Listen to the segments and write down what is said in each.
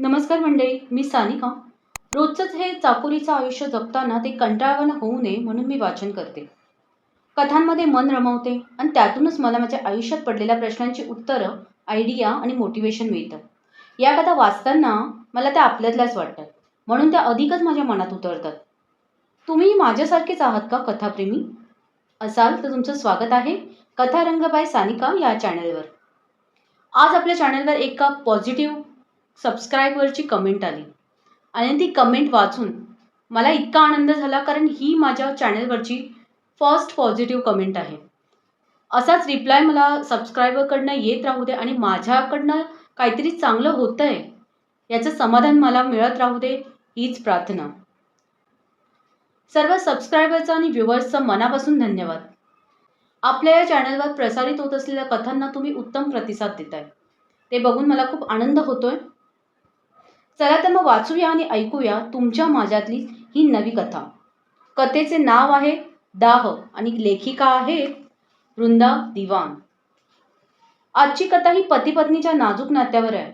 नमस्कार मंडळी मी सानिका. रोजचंच हे चाकोरीचं आयुष्य जगताना ते कंटाळवाणं होऊ नये म्हणून मी वाचन करते. कथांमध्ये मन रमवते आणि त्यातूनच मला माझ्या आयुष्यात पडलेल्या प्रश्नांची उत्तरं आयडिया आणि मोटिवेशन मिळतं. या कथा वाचताना मला त्या आपल्यातल्याच वाटतात. म्हणून त्या अधिकच माझ्या मनात उतरतात. तुम्ही माझ्यासारखेच आहात का कथाप्रेमी? असाल तर तुमचं स्वागत आहे कथारंगबाई बाय सानिका या चॅनलवर आज आपल्या चॅनलवर एका पॉझिटिव्ह सबस्क्राईबवरची कमेंट आली. आणि ती कमेंट वाचून मला इतका आनंद झाला कारण ही माझ्या चॅनलवरची फर्स्ट पॉझिटिव्ह कमेंट आहे. असाच रिप्लाय मला सबस्क्रायबरकडनं येत राहू दे आणि माझ्याकडनं काहीतरी चांगलं होतं आहे याचं समाधान मला मिळत राहू दे हीच प्रार्थना. सर्व सबस्क्रायबरचा आणि व्ह्युअर्सचं मनापासून धन्यवाद. आपल्या या चॅनलवर प्रसारित होत असलेल्या कथांना तुम्ही उत्तम प्रतिसाद देताय. ते बघून मला खूप आनंद होतोय. चला तर मग वाचूया आणि ऐकूया तुमच्या माझ्यातली ही नवी कथा. कथेचे नाव आहे दाह आणि लेखिका आहेत वृंदा दिवान. आजची कथा ही पती पत्नीच्या नाजूक नात्यावर आहे.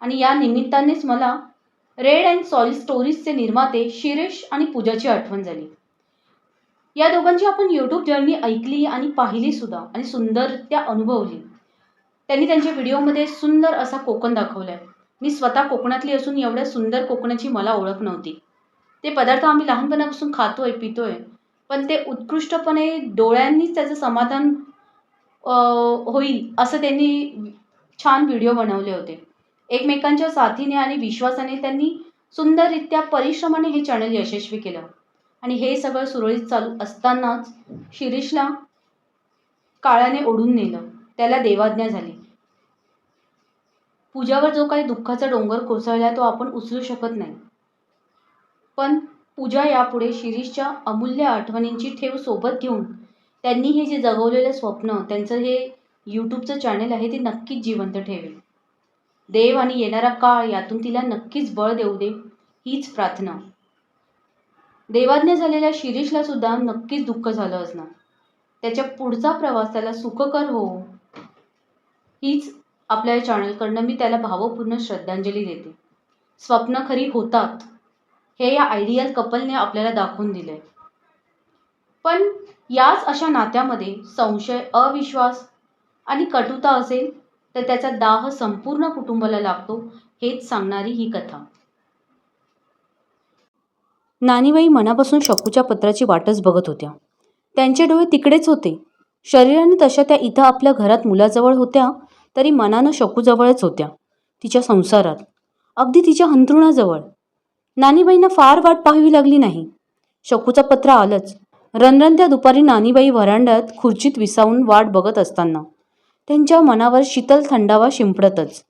आणि या निमित्तानेच मला रेड अँड सॉलिड स्टोरीजचे निर्माते शिरेश आणि पूजाची आठवण झाली. या दोघांची आपण यूट्यूब जर्नी ऐकली आणि पाहिली सुद्धा आणि सुंदरत्या अनुभवली. त्यांनी त्यांच्या व्हिडिओमध्ये सुंदर असा कोकण दाखवला आहे मी स्वतः कोकणातली असून एवढ्या सुंदर कोकणाची मला ओळख नव्हती. ते पदार्थ आम्ही लहानपणापासून खातोय पितोय. पण ते उत्कृष्टपणे डोळ्यांनीच त्याचं समाधान होईल असं त्यांनी छान व्हिडिओ बनवले होते. एकमेकांच्या साथीने आणि विश्वासाने त्यांनी सुंदररित्या परिश्रमाने हे चॅनल यशस्वी केलं. आणि हे सगळं सुरळीत चालू असतानाच शिरीषला काळाने ओढून नेलं. त्याला देवाज्ञा झाली. पूजावर जो काही दुःखाचा डोंगर कोसळला तो आपण उचलू शकत नाही. पण पूजा यापुढे शिरीषच्या अमूल्य आठवणींची ठेव सोबत घेऊन त्यांनी हे जे जगवलेलं स्वप्न त्यांचं हे यूट्यूबचं चॅनल आहे ते नक्कीच जिवंत ठेवेल. देव आणि येणारा काळ यातून तिला नक्कीच बळ देऊ दे हीच प्रार्थना. देवाज्ञ झालेल्या शिरीषला सुद्धा नक्कीच दुःख झालं असणार. त्याच्या पुढचा प्रवास त्याला सुखकर हो हीच आपल्या चॅनलकडनं मी त्याला भावपूर्ण श्रद्धांजली देते. स्वप्न खरी होतात हे या आयडियल कपलने आपल्याला दाखवून दिले पण याच अशा नात्यामध्ये संशय अविश्वास आणि कटुता असेल तर त्याचा दाह संपूर्ण कुटुंबाला लागतो हेच सांगणारी ही कथा. नानीबाई मनापासून शकूच्या पत्राची वाटच बघत होत्या. त्यांचे डोळे तिकडेच होते. शरीराने तशा त्या इथं आपल्या घरात मुलाजवळ होत्या तरी मनानं शकूजवळच होत्या तिच्या संसारात. अगदी तिच्या अंथरुणाजवळ नानीबाईंना फार वाट पाहावी लागली नाही. शकूचं पत्र आलंच. रणरणत्या दुपारी नानीबाई व्हरांड्यात खुर्चीत विसावून वाट बघत असताना त्यांच्या मनावर शीतल थंडावा शिंपडतच.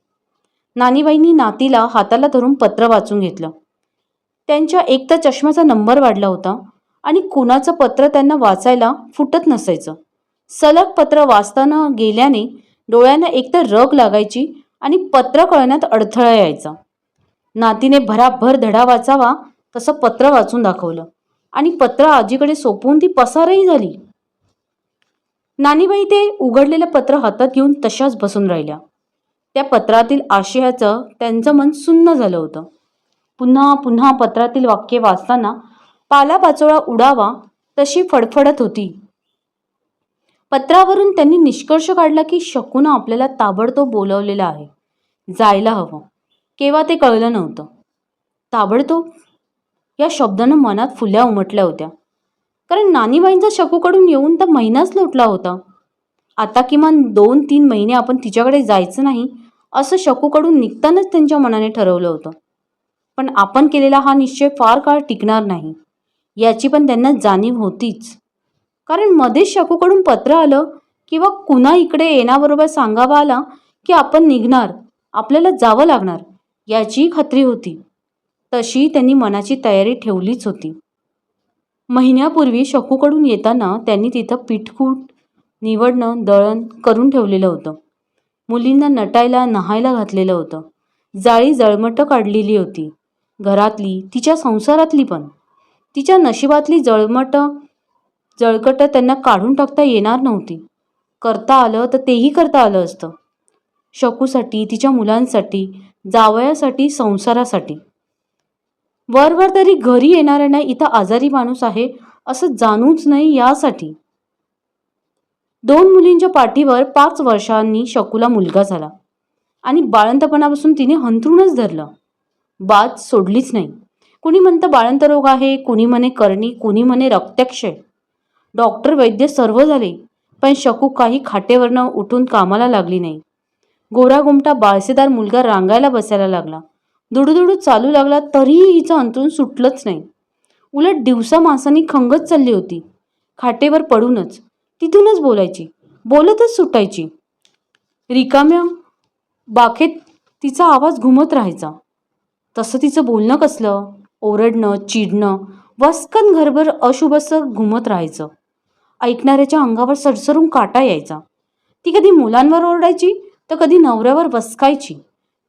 नानीबाईंनी नातीला हाताला धरून पत्र वाचून घेतलं. त्यांच्या एक तर चष्म्याचा नंबर वाढला होता आणि कुणाचं पत्र त्यांना वाचायला फुटत नसायचं. सलग पत्र वाचताना गेल्याने डोळ्यांना एकतर रग लागायची आणि पत्र कळण्यात अडथळा यायचा. नातीने भराभर धडा वाचावा तसं पत्र वाचून दाखवलं. आणि पत्र आजीकडे सोपवून ती पसारही झाली. नानीबाई ते उघडलेलं पत्र हातात घेऊन तशाच बसून राहिल्या. त्या पत्रातील आशयाचं त्यांचं मन सुन्न झालं होतं. पुन्हा पुन्हा पत्रातील वाक्य वाचताना पालापाचोळा उडावा तशी फडफडत होती. पत्रावरून त्यांनी निष्कर्ष काढला की शकून आपल्याला ताबडतोब बोलवलेला आहे. जायला हवं. केव्हा ते कळलं नव्हतं. ताबडतोब? या शब्दानं मनात फुल्या उमटल्या होत्या. कारण नानीबाईंचा शकूकडून येऊन तर महिनाच लोटला होता. आता किमान दोन तीन महिने आपण तिच्याकडे जायचं नाही असं शकूकडून निघतानाच त्यांच्या मनाने ठरवलं होतं. पण आपण केलेला हा निश्चय फार काळ टिकणार नाही. याची पण त्यांना जाणीव होतीच. कारण मध्येच शाकूकडून पत्र आलं किंवा कुणा इकडे येण्याबरोबर सांगावा आला की आपण निघणार आपल्याला जावं लागणार याची खात्री होती. तशी त्यांनी मनाची तयारी ठेवलीच होती. महिन्यापूर्वी शकूकडून येताना त्यांनी तिथं पिठकूट निवडणं दळण करून ठेवलेलं होतं. मुलींना नटायला नहायला घातलेलं होतं. जाळी जळमटं काढलेली होती. घरातली तिच्या संसारातली पण. तिच्या नशिबातली जळमटं जळकटं त्यांना काढून टाकता येणार नव्हती. करता आलं तर तेही करता आलं असतं. शकूसाठी तिच्या मुलांसाठी जावयासाठी संसारासाठी. वरवर तरी घरी येणाऱ्यांना इथं आजारी माणूस आहे असं जाणूच नाही यासाठी. दोन मुलींच्या पाठीवर पाच वर्षांनी शकूला मुलगा झाला आणि बाळंतपणापासून तिने हंतरूनच धरलं. बात सोडलीच नाही. कुणी म्हणतं बाळंतरोग आहे कुणी म्हणे करणी कुणी म्हणे रक्तक्षय. डॉक्टर वैद्य सर्व झाले पण शकू काही खाटेवरनं उठून कामाला लागली नाही. गोरागुमटा बाळसेदार मुलगा रांगायला बसायला लागला. दुडूदुडू चालू लागला तरीही हिचं अंतरून सुटलंच नाही. उलट दिवसा मासांनी खंगत चालली होती. खाटेवर पडूनच तिथूनच बोलायची बोलतच सुटायची. रिकाम्या बाखेत तिचा आवाज घुमत राहायचा. तसं तिचं बोलणं कसलं? ओरडणं चिडणं वस्कन घरभर अशुभसं घुमत राहायचं. ऐकणाऱ्याच्या अंगावर सरसरून काटा यायचा. ती कधी मुलांवर ओरडायची तर कधी नवऱ्यावर बसकायची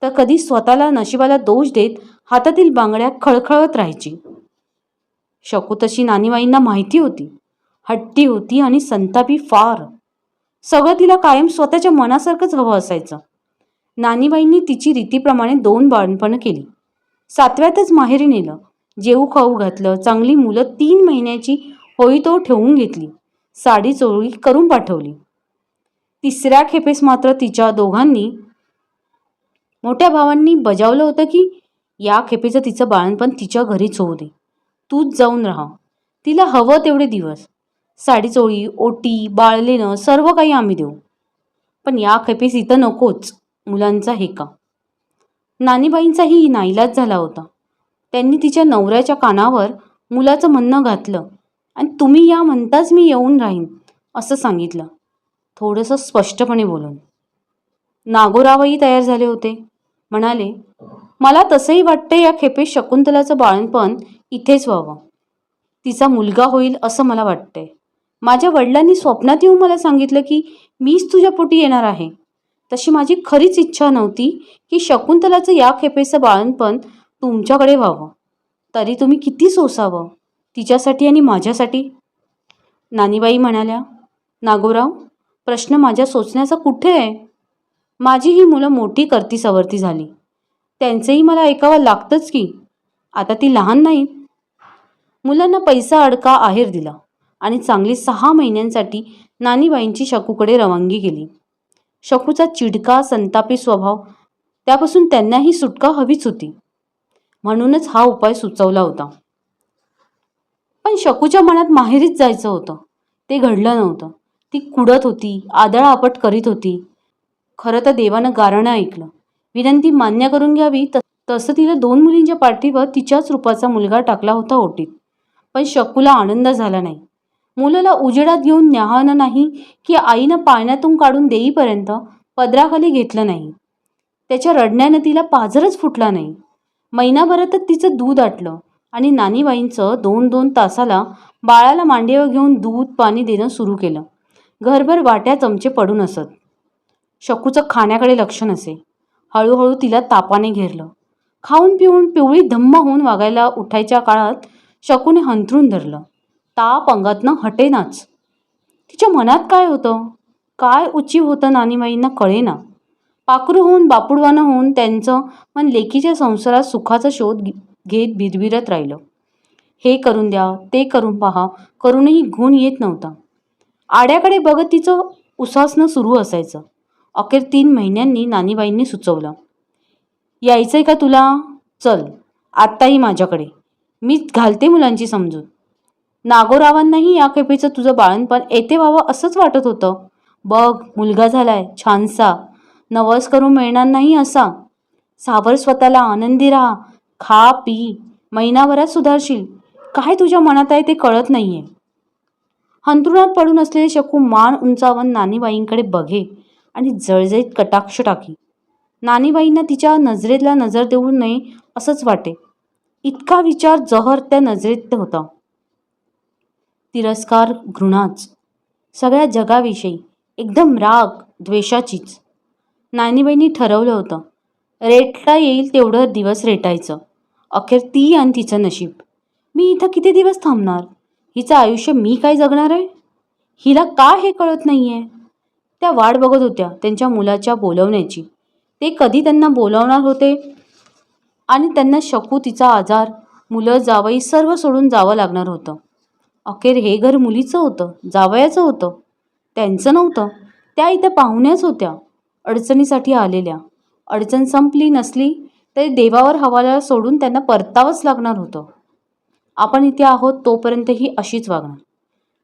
तर कधी स्वतःला नशिबाला दोष देत हातातील बांगड्या खळखळत राहायची. शकू तशी नानीबाईंना माहिती होती. हट्टी होती आणि संतापी फार. सगळं तिला कायम स्वतःच्या मनासारखंच हवं असायचं. नानीबाईंनी तिची रीतीप्रमाणे दोन बाळणपणं केली. सातव्यातच माहेरी नेलं. जेऊ खाऊ घातलं. चांगली मुलं तीन महिन्याची होई तो ठेवून घेतली. साडी चोळी करून पाठवली. तिसऱ्या खेपेस मात्र तिच्या दोघांनी मोठ्या भावांनी बजावलं होतं की या खेपेचं तिचं बाळणपण तिच्या घरीच होऊ दे. तूच जाऊन राहा. तिला हवं तेवढे दिवस. साडी चोळी ओटी बाळलेणं सर्व काही आम्ही देऊ. पण या खेपेस इथं नकोच. मुलांचा हेका. नानीबाईंचाही नाईलाज झाला होता. त्यांनी तिच्या नवऱ्याच्या कानावर मुलाचं म्हणणं घातलं. आणि तुम्ही या म्हणताच मी येऊन राहीन असं सांगितलं. थोडंसं स्पष्टपणे बोलून. नागोरावही तयार झाले होते. म्हणाले मला तसंही वाटतं या खेपे शकुंतलाचं बाळणपण इथेच व्हावं. तिचा मुलगा होईल असं मला वाटतंय. माझ्या वडिलांनी स्वप्नात येऊन मला सांगितलं की मीच तुझ्या पोटी येणार आहे. तशी माझी खरीच इच्छा नव्हती की शकुंतलाचं या खेपेचं बाळणपण तुमच्याकडे व्हावं. तरी तुम्ही किती सोसावं? तिच्यासाठी आणि माझ्यासाठी? नानीबाई म्हणाल्या नागोराव प्रश्न माझ्या सोचण्याचा कुठे आहे? माझी ही मुलं मोठी करती सवरती झाली. त्यांचंही मला ऐकावं लागतंच की. आता ती लहान नाहीत. मुलांना पैसा अडका आहेर दिला आणि चांगली सहा महिन्यांसाठी नानीबाईंची शकूकडे रवानगी केली. शकूचा चिडका संतापी स्वभाव त्यापासून त्यांनाही सुटका हवीच होती. म्हणूनच हा उपाय सुचवला होता. पण शकूच्या मनात माहेरीच जायचं होतं. ते घडलं नव्हतं. ती कुडत होती आदळापट करीत होती. खरं तर देवानं गारणं ऐकलं. विनंती मान्य करून घ्यावी त तसं तिला दोन मुलींच्या पाठीवर तिच्याच रूपाचा मुलगा टाकला होता ओटीत. पण शकूला आनंद झाला नाही. मुलाला उजेडात घेऊन न्याहानं नाही की आईनं पाण्यातून काढून देईपर्यंत पदराखाली घेतलं नाही. त्याच्या रडण्यानं तिला पाझरच फुटला नाही. महिनाभरातच तिचं दूध आटलं. आणि नानीबाईंचं दोन दोन तासाला बाळाला मांडीवर घेऊन दूध पाणी देणं सुरू केलं. घरभर वाट्या चमचे पडून असत शकूचं खाण्याकडे लक्ष नसे. हळूहळू तिला तापाने घेरलं. खाऊन पिऊन पिवळी धम्म होऊन वागायला उठायच्या काळात शकूने हंतरून धरलं. ताप अंगातनं हटेनाच. तिच्या मनात काय होतं? काय उचीव होतं नानीबाईंना कळेना. पाखरू होऊन बापुडवानं होऊन त्यांचं मन लेकीच्या संसारात सुखाचा शोध घेत बिरबिरत राहिलं. हे करून द्या ते करून पहा करूनही गुण येत नव्हता. आड्याकडे बघत तिचं उसासणं सुरू असायचं. अखेर तीन महिन्यांनी नानीबाईंनी सुचवलं यायचंय का तुला? चल आत्ताही माझ्याकडे. मीच घालते मुलांची समजून नागोरावांनाही या खेपेचं तुझं बाळणपण येते व्हावं असंच वाटत होतं. बघ मुलगा झालाय छानसा. नवस करून मिळणार नाही असा. सावर स्वतःला आनंदी राहा. खा पी. महिनाभरात सुधारशील. काय तुझ्या मनात आहे ते कळत नाहीये. हंतरुणात पडून असलेले शकू मान उंचावून नानीबाईंकडे बघे आणि जळजळीत कटाक्ष टाकी. नानीबाईंना तिच्या नजरेला नजर देऊ नये असंच वाटे. इतका विचार जहर त्या नजरेत होता. तिरस्कार घृणाच. सगळ्या जगाविषयी एकदम राग द्वेषाचीच. नानीबाईंनी ठरवलं होतं. रेटता येईल तेवढं दिवस रेटायचं. अखेर ती आणि तिचं नशीब. मी इथं किती दिवस थांबणार? हिचं आयुष्य मी काय जगणार आहे? हिला का हे कळत नाही आहे त्या वाट बघत होत्या त्यांच्या मुलाच्या बोलवण्याची. ते कधी त्यांना बोलावणार होते? आणि त्यांना शकू तिचा आजार मुलं जावई सर्व सोडून जावं लागणार होतं. अखेर हे घर मुलीचं होतं जावयाचं होतं. त्यांचं नव्हतं. त्या इथं पाहुण्याच होत्या. अडचणीसाठी आलेल्या. अडचण संपली नसली ते देवावर हवाला सोडून त्यांना परतावंच लागणार होतं. आपण इथे आहोत तोपर्यंत ही अशीच वागणार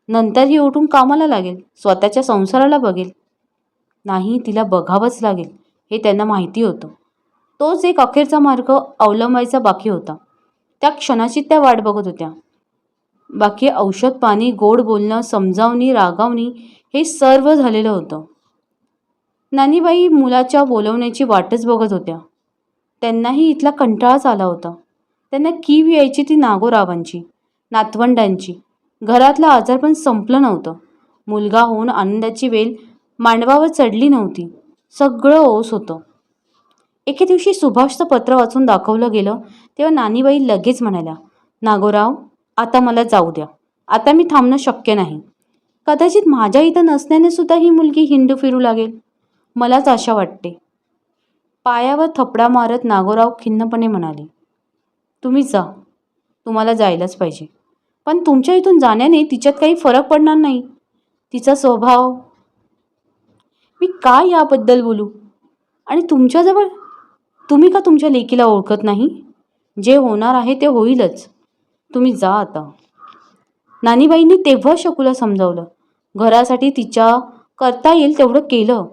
नंतर ही उठून कामाला लागेल स्वतःच्या संसाराला बघेल. नाही तिला बघावंच लागेल हे त्यांना माहिती होतं. तोच एक अखेरचा मार्ग अवलंबायचा बाकी होता. त्या क्षणाची त्या वाट बघत होत्या. बाकी औषध पाणी गोड बोलणं समजावणी रागावणी हे सर्व झालेलं होतं. नानीबाई मुलाच्या बोलवण्याची वाटच बघत होत्या. त्यांनाही इथला कंटाळाच आला होता. त्यांना कीव यायची ती नागोरावांची नातवंडांची. घरातलं आजारपण संपलं नव्हतं. मुलगा होऊन आनंदाची वेल मांडवावर चढली नव्हती. सगळं ओस होतं. एके दिवशी सुभाषचं पत्र वाचून दाखवलं गेलं तेव्हा नानीबाई लगेच म्हणाल्या नागोराव आता मला जाऊ द्या. आता मी थांबणं शक्य नाही. कदाचित माझ्या इथं नसण्याने सुद्धा ही मुलगी हिंडू फिरू लागेल. मलाच आशा वाटते. पायावर थपडा मारत नागोराव खिन्नपणे म्हणाले तुम्ही जा तुम्हाला जायलाच पाहिजे. पण तुमच्या इथून जाण्याने तिच्यात काही फरक पडणार नाही. तिचा स्वभाव मी का याबद्दल बोलू? आणि तुमच्याजवळ तुम्ही का तुमच्या लेकीला ओळखत नाही? जे होणार आहे ते होईलच. तुम्ही जा आता. नानीबाईंनी तेव्हा शकूला समजावलं. घरासाठी तिच्या करता येईल तेवढं केलं.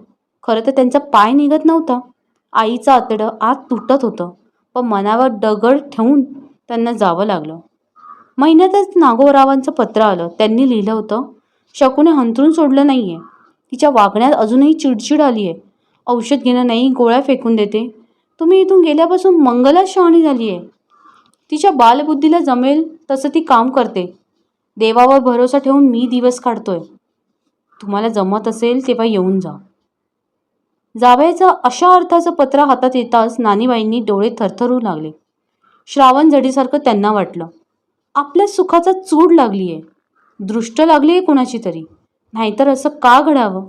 खरं तर त्यांचा पाय निघत नव्हता. आईचं आतडं आत तुटत होतं. पण मनावर दगड ठेवून त्यांना जावं लागलं. महिन्यातच नागोरावांचं पत्र आलं. त्यांनी लिहिलं होतं शकूने हंतरून सोडलं नाही आहे तिच्या वागण्यात अजूनही चिडचिड आली आहे औषध घेणं नाही गोळ्या फेकून देते. तुम्ही इथून गेल्यापासून मंगला शहाणी झाली आहे तिच्या बालबुद्धीला जमेल तसं ती काम करते. देवावर भरोसा ठेवून मी दिवस काढतोय. तुम्हाला जमत असेल तेव्हा येऊन जा. जावयाचं अशा अर्थाचं पत्र हातात येताच नानीबाईंनी डोळे थरथरू लागले. श्रावण जडीसारखं त्यांना वाटलं. आपल्या सुखाचा चूड लागली आहे दृष्ट लागली आहे कुणाची तरी. नाहीतर असं का घडावं?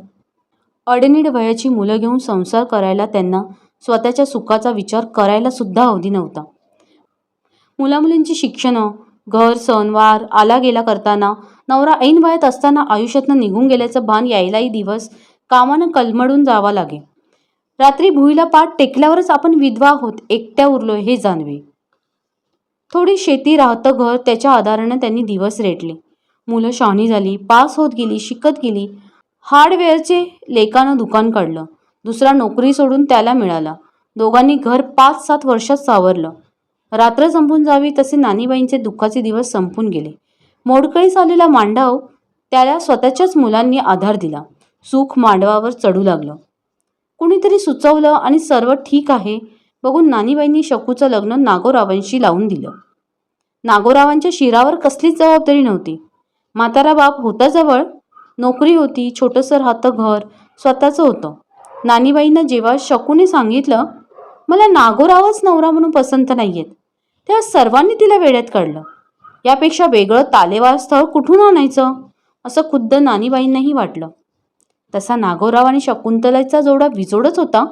अडनीड वयाची मुलं घेऊन संसार करायला त्यांना स्वतःच्या सुखाचा विचार करायला सुद्धा अवधी नव्हता. मुलामुलींची शिक्षणं घर सणवार आला गेला करताना नवरा ऐन वयात असताना आयुष्यातनं निघून गेल्याचं भान यायलाही दिवस कामानं कलमडून जावा लागे. रात्री भुईला पाठ टेकल्यावरच आपण विधवा आहोत एकट्या उरलो हे जाणवे. थोडी शेती राहतं घर त्याच्या आधारानं त्यांनी दिवस रेटले मुलं शहाणी झाली पास होत गेली शिकत गेली. हार्डवेअरचे लेकानं दुकान काढलं. दुसरा नोकरी सोडून त्याला मिळाला. दोघांनी घर पाच सात वर्षात सावरलं. रात्र संपून जावी तसे नानीबाईंचे दुःखाचे दिवस संपून गेले. मोडकळीस आलेला मांडव त्याला स्वतःच्याच मुलांनी आधार दिला. सुख मांडवावर चढू लागलं. कुणीतरी सुचवलं आणि सर्व ठीक आहे. बघून नानीबाईंनी शकूचं लग्न नागोरावांशी लावून दिलं. नागोरावांच्या शिरावर कसलीच जबाबदारी नव्हती. म्हातारा बाप होता जवळ. नोकरी होती छोटंसं राहतं घर स्वतःचं होतं. नानीबाईंना जेव्हा शकूने सांगितलं मला नागोरावच नवरा म्हणून पसंत नाही आहेत तेव्हा सर्वांनी तिला वेड्यात काढलं. यापेक्षा वेगळं तालेवार स्थळ कुठून आणायचं? असं खुद्द नानीबाईंनाही वाटलं. तसा नागोराव आणि शकुंतलाचा जोडा विजोडच होता.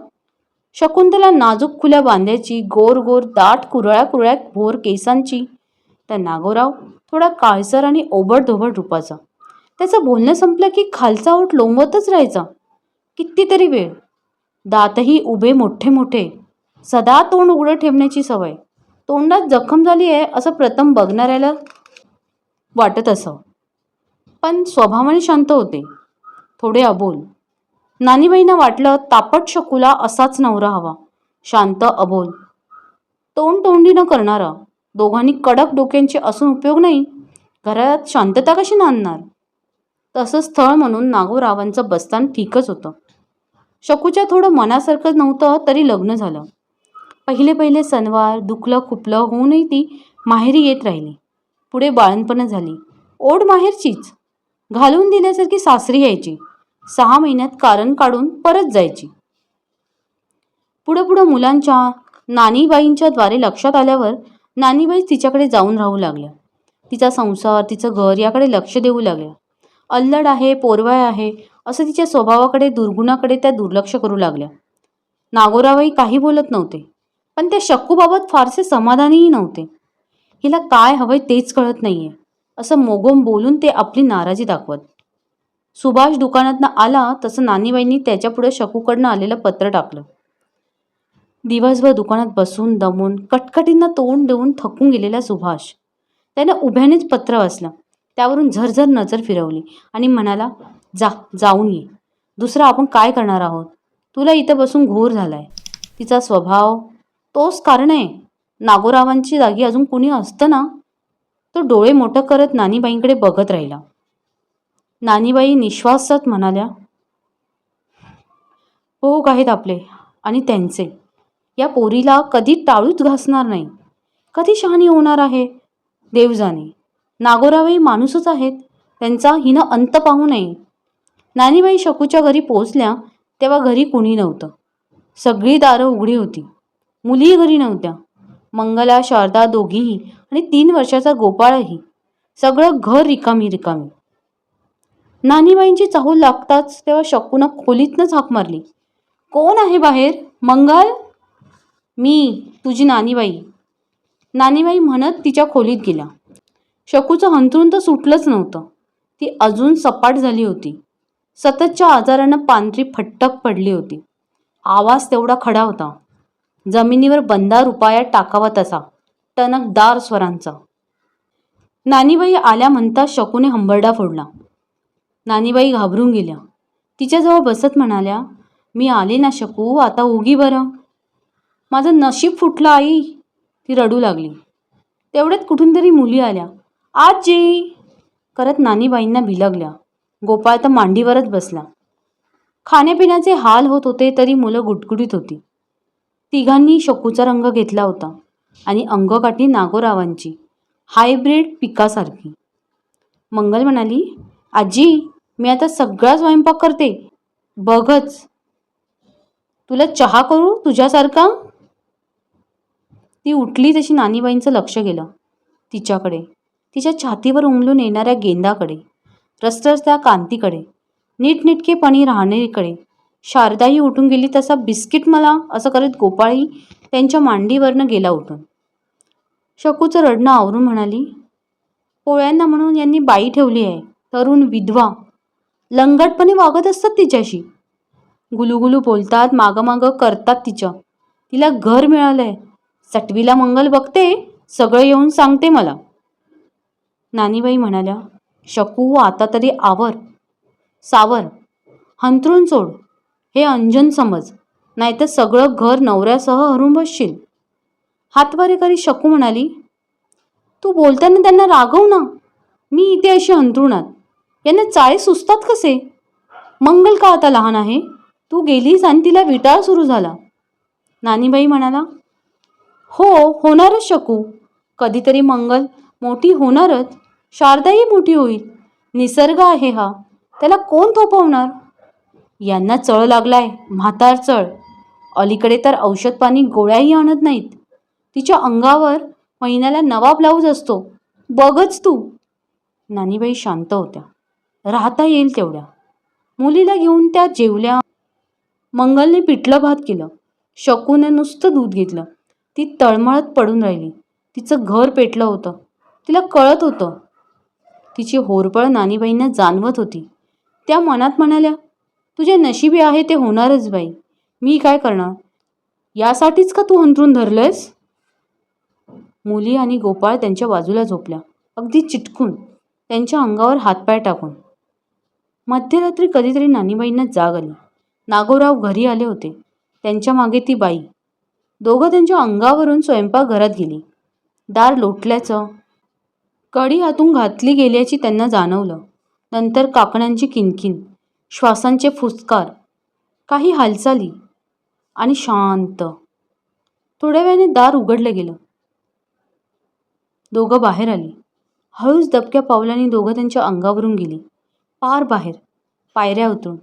शकुंतला नाजूक खुल्या बांध्याची गोर गोर दाट कुरळ्या कुरळ्या भोर केसांची. तर नागोराव थोडा काळसर आणि ओबडधोबड रूपाचा. त्याचं बोलणं संपलं की खालचा ओठ लोंबतच राहायचा. कितीतरी वेळ. दातही उभे मोठे मोठे. सदा तोंड उघडं ठेवण्याची सवय. तोंडात जखम झाली आहे असं प्रथम बघणाऱ्याला वाटत असं. पण स्वभावाने शांत होते. थोडे अबोल. नानीबाईंना वाटलं तापट शकूला असाच नवरा हवा. शांत अबोल. तोंड तोंडी न करणारा. दोघांनी कडक डोक्यांचे असून उपयोग नाही. घरात शांतता कशी नांदणार? तसं स्थळ म्हणून नागोरावांचं बस्तान ठीकच होतं. शकूच्या थोडं मनासारखं नव्हतं तरी लग्न झालं. पहिले पहिले सणवार दुखलं खुपलं होऊनही ती माहेरी येत राहिली. पुढे बाळणपणं झाली. ओढ माहेरचीच. घालून दिल्यासारखी सासरी यायची. सहा महिन्यात कारण काढून परत जायची. पुढं पुढं मुलांच्या नानीबाईंच्या द्वारे लक्षात आल्यावर नानीबाई तिच्याकडे जाऊन राहू लागल्या. तिचा संसार तिचं घर याकडे लक्ष देऊ लागल्या. अल्लड आहे पोरवाय आहे असं तिच्या स्वभावाकडे दुर्गुणाकडे त्या दुर्लक्ष करू लागल्या. नागोराबाई काही बोलत नव्हते पण त्या शक्कूबाबत फारसे समाधानीही नव्हते. हिला काय हवंय तेच कळत नाहीये असं मोगोम बोलून ते आपली नाराजी दाखवत. सुभाष दुकानातनं आला तसं नानीबाईंनी त्याच्यापुढे शकूकडनं आलेलं पत्र टाकलं. दिवसभर दुकानात बसून दमून कटकटींना तोंड देऊन थकून गेलेला सुभाष. त्यानं उभ्यानेच पत्र वाचलं. त्यावरून झरझर नजर फिरवली आणि म्हणाला जा जाऊन ये. दुसरं आपण काय करणार आहोत? तुला इथं बसून घोर झालाय. तिचा स्वभाव तोच कारण आहे. नागोरावांची जागी अजून कुणी असतं ना? तो डोळे मोठं करत नानीबाईंकडे बघत राहिला. नानीबाई निश्वासात म्हणाल्या भोग आहेत आपले आणि त्यांचे. या पोरीला कधी टाळूच घासणार नाही. कधी शहाणी होणार आहे? देवजाने नागोराबाई माणूसच आहेत. त्यांचा हिनं अंत पाहू नये. नानीबाई शकूच्या घरी पोचल्या तेव्हा घरी कुणी नव्हतं. सगळी दारं उघडी होती. मुलीही घरी नव्हत्या. मंगला शारदा दोघीही आणि तीन वर्षाचा गोपाळही. सगळं घर रिकामी रिकामी. नानीबाईंची चाहूल लागताच तेव्हा शकूनं खोलीतनंच हाक मारली. कोण आहे बाहेर? मंगल? मी तुझी नानीबाई. नानीबाई म्हणत तिच्या खोलीत गेल्या. शकूचं हंतरून तर सुटलंच नव्हतं. ती अजून सपाट झाली होती. सततच्या आजारानं पांढरी फटक पडली होती. आवाज तेवढा खडा होता. जमिनीवर बंदार उपायात टाकावा तसा. टणकदार स्वरांचा. नानीबाई आल्या म्हणता शकूने हंबरडा फोडला. नानीबाई घाबरून गेल्या. तिच्याजवळ बसत म्हणाल्या मी आले ना शकू आता उगी बरं. माझं नशीब फुटलं आई. ती रडू लागली. तेवढ्यात कुठून तरी मुली आल्या. आजी करत नानीबाईंना भिलगल्या. गोपाळ तर मांडीवरच बसला. खाण्यापिण्याचे हाल होत होते तरी मुलं गुटगुटीत होती. तिघांनी शकूचा रंग घेतला होता आणि अंगकाठी नागोरावांची. हायब्रिड पिकासारखी. मंगल म्हणाली आजी मी आता सगळा स्वयंपाक करते. बघच. तुला चहा करू तुझ्यासारखा? ती उठली तशी नानीबाईंचं लक्ष गेलं. तिच्याकडे. तिच्या छातीवर उमलून येणाऱ्या गेंदाकडे. रस्तरस्त्या कांतीकडे. नीटनेटकेपणी राहणेकडे. शारदाही उठून गेली तसा बिस्किट मला असं करत गोपाळी त्यांच्या मांडीवरनं गेला उठून. शकूचं रडणं आवरून म्हणाली पोळ्यांना म्हणून यांनी बाई ठेवली आहे तरुण विधवा. लंगटपणे वागत असतात तिच्याशी. गुलुगुलू बोलतात मागं मागं करतात तिच्या तिला घर मिळालंय. सटवीला मंगल बघते सगळं येऊन सांगते मला. नानीबाई म्हणाल्या शकू आता तरी आवर. सावर. हंतरून सोड. हे अंजन समज. नाहीतर सगळं घर नवऱ्यासह हरून बसशील. हातवारे करी शकू म्हणाली तू बोलताना त्यांना रागव ना. मी इथे अशी अंतरुणात यांना चाळे सुचतात कसे? मंगल का आता लहान आहे? तू गेलीस आणि तिला विटाळ सुरू झाला. नानीबाई म्हणाला हो होणारच शकू. कधीतरी मंगल मोठी होणारच. शारदाही मोठी होईल. निसर्ग आहे हा. त्याला कोण थोपवणार? यांना चळ लागलाय म्हातार चळ. अलीकडे तर औषध पाणी गोळ्याही आणत नाहीत. तिच्या अंगावर महिन्याला नवा ब्लाऊज असतो. बघच तू. नानीबाई शांत होत्या. राहता येईल तेवढ्या. मुलीला घेऊन त्या जेवल्या. मंगलने पिठलं भात केलं. शकूने नुसतं दूध घेतलं. ती तळमळत पडून राहिली. तिचं घर पेटलं होतं. तिला कळत होतं. तिची होरपळ नानीबाईंना जाणवत होती. त्या मनात म्हणाल्या तुझ्या नशिबी आहे ते होणारच बाई. मी काय करणार? यासाठीच का तू अंतरून धरलंयस? मुली आणि गोपाळ त्यांच्या बाजूला झोपल्या. अगदी चिटकून त्यांच्या अंगावर हातपाय टाकून. मध्यरात्री कधीतरी नानीबाईंना जाग आली. नागोराव घरी आले होते. त्यांच्या मागे ती बाई. दोघं त्यांच्या अंगावरून स्वयंपाकघरात गेली. दार लोटल्याचं कडी हातून घातली गेल्याची त्यांना जाणवलं. नंतर काकण्यांची किनकिन श्वासांचे फुसकार काही हालचाली आणि शांत. थोड्या वेळाने दार उघडलं गेलं. दोघं बाहेर आली. हळूच दबक्या पावलांनी दोघं त्यांच्या अंगावरून गेली. पार बाहेर पायऱ्या उतरून.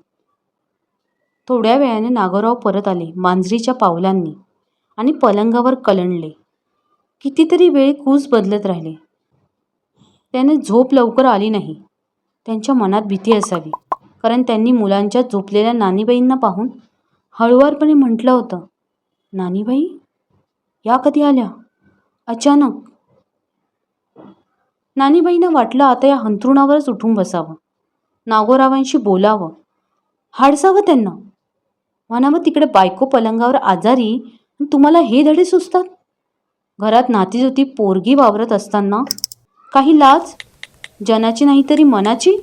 थोड्या वेळाने नागोराव परत आले मांजरीच्या पावलांनी आणि पलंगावर कलंडले. कितीतरी वेळ कूस बदलत राहिले. त्याने झोप लवकर आली नाही. त्यांच्या मनात भीती असावी कारण त्यांनी मुलांच्या झोपलेल्या नानीबाईंना पाहून हळुवारपणे म्हटलं होतं नानीबाई या कधी आल्या? अचानक. नानीबाईंना वाटलं आता या हंतरुणावरच उठून बसावं. नागोरावांशी बोलावं. हाडसावं त्यांना. म्हणावं तिकडे बायको पलंगावर आजारी तुम्हाला हे धडे सुचतात? घरात नातीजोती पोरगी वावरत असताना काही लाज? जनाची नाही तरी मनाची?